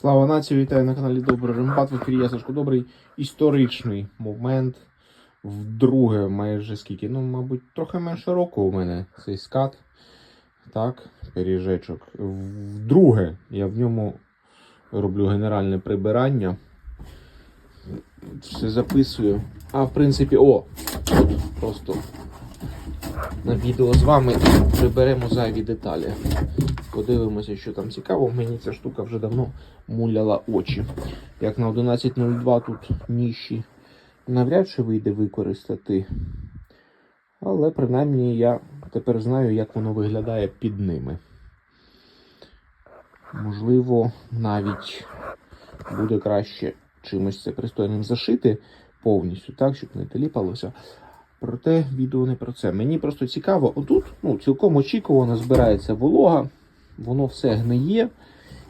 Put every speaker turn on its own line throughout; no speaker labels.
Слава нації, вітаю на каналі Добрий Рембат. В ефірі я Сашко Добрий. Історичний момент. Вдруге, майже скільки. Ну, мабуть, трохи менше року у мене цей скат. Так, пиріжечок. Вдруге я в ньому роблю генеральне прибирання. Все записую. А в принципі, о! Просто на відео з вами приберемо зайві деталі. Подивимося, що там цікаво. Мені ця штука вже давно муляла очі. Як на 11.02 тут ніші навряд чи вийде використати. Але принаймні я тепер знаю, як воно виглядає під ними. Можливо, навіть буде краще чимось це пристойним зашити повністю, так, щоб не теліпалося. Проте відео не про це. Мені просто цікаво, отут ну, цілком очікувано збирається волога, воно все гниє.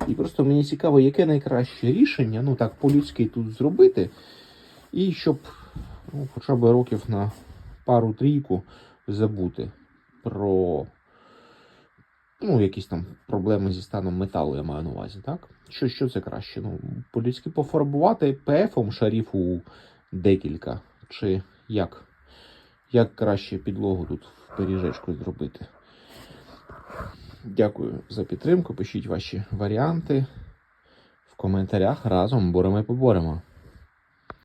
І просто мені цікаво, яке найкраще рішення, ну так, по-людськи тут зробити. І щоб ну, хоча б років на пару-трійку забути про ну, якісь там проблеми зі станом металу, я маю на увазі, так? Що, що це краще? Ну, по-людськи пофарбувати ПФом шаріфу декілька, чи як? Як краще підлогу тут в пиріжечку зробити? Дякую за підтримку. Пишіть ваші варіанти в коментарях. Разом боремо і поборемо.